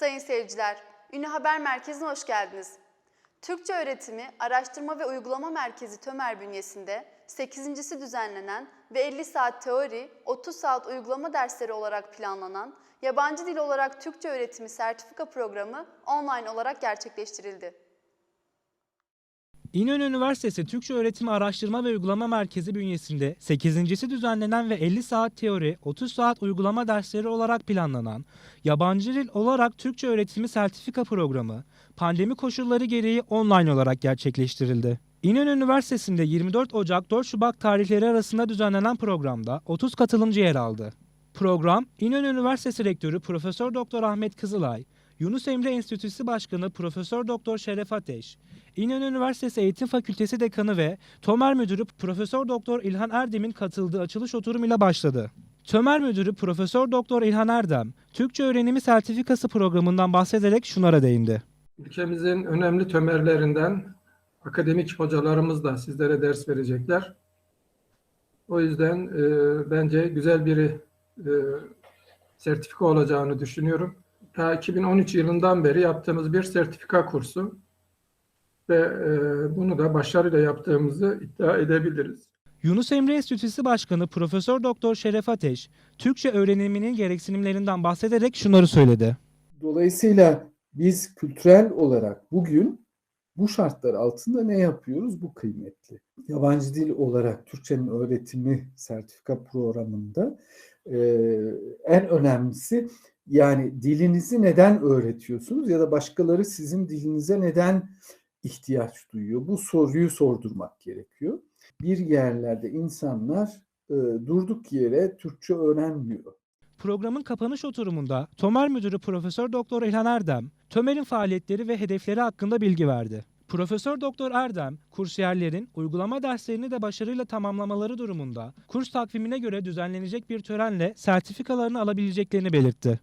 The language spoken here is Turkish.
Sayın seyirciler, Ünlü Haber Merkezi'ne hoş geldiniz. Türkçe Öğretimi Araştırma ve Uygulama Merkezi TÖMER bünyesinde 8.si düzenlenen ve 50 saat teori, 30 saat uygulama dersleri olarak planlanan yabancı dil olarak Türkçe Öğretimi sertifika programı online olarak gerçekleştirildi. İnönü Üniversitesi Türkçe Öğretimi Araştırma ve Uygulama Merkezi bünyesinde 8.si düzenlenen ve 50 saat teori, 30 saat uygulama dersleri olarak planlanan yabancı dil olarak Türkçe Öğretimi Sertifika Programı pandemi koşulları gereği online olarak gerçekleştirildi. İnönü Üniversitesi'nde 24 Ocak 4 Şubat tarihleri arasında düzenlenen programda 30 katılımcı yer aldı. Program İnönü Üniversitesi Rektörü Profesör Doktor Ahmet Kızılay, Yunus Emre Enstitüsü Başkanı Profesör Doktor Şeref Ateş, İnönü Üniversitesi Eğitim Fakültesi Dekanı ve TÖMER Müdürü Profesör Doktor İlhan Erdem'in katıldığı açılış oturumuyla başladı. TÖMER Müdürü Profesör Doktor İlhan Erdem, Türkçe Öğrenimi Sertifikası programından bahsederek şunlara değindi. Ülkemizin önemli tömerlerinden akademik hocalarımız da sizlere ders verecekler. O yüzden e, bence güzel bir e, sertifika olacağını düşünüyorum. Ta 2013 yılından beri yaptığımız bir sertifika kursu ve e, bunu da başarıyla yaptığımızı iddia edebiliriz. Yunus Emre Enstitüsü Başkanı Profesör Doktor Şeref Ateş, Türkçe öğreniminin gereksinimlerinden bahsederek şunları söyledi. Dolayısıyla biz kültürel olarak bugün bu şartlar altında ne yapıyoruz? Bu kıymetli. Yabancı dil olarak Türkçenin öğretimi sertifika programında e, en önemlisi yani dilinizi neden öğretiyorsunuz ya da başkaları sizin dilinize neden ihtiyaç duyuyor? Bu soruyu sordurmak gerekiyor. Bir yerlerde insanlar e, durduk yere Türkçe öğrenmiyor. Programın kapanış oturumunda TÖMER Müdürü Profesör Doktor İlhan Erdem, TÖMER'in faaliyetleri ve hedefleri hakkında bilgi verdi. Profesör Doktor Erdem, kursiyerlerin uygulama derslerini de başarıyla tamamlamaları durumunda kurs takvimine göre düzenlenecek bir törenle sertifikalarını alabileceklerini belirtti.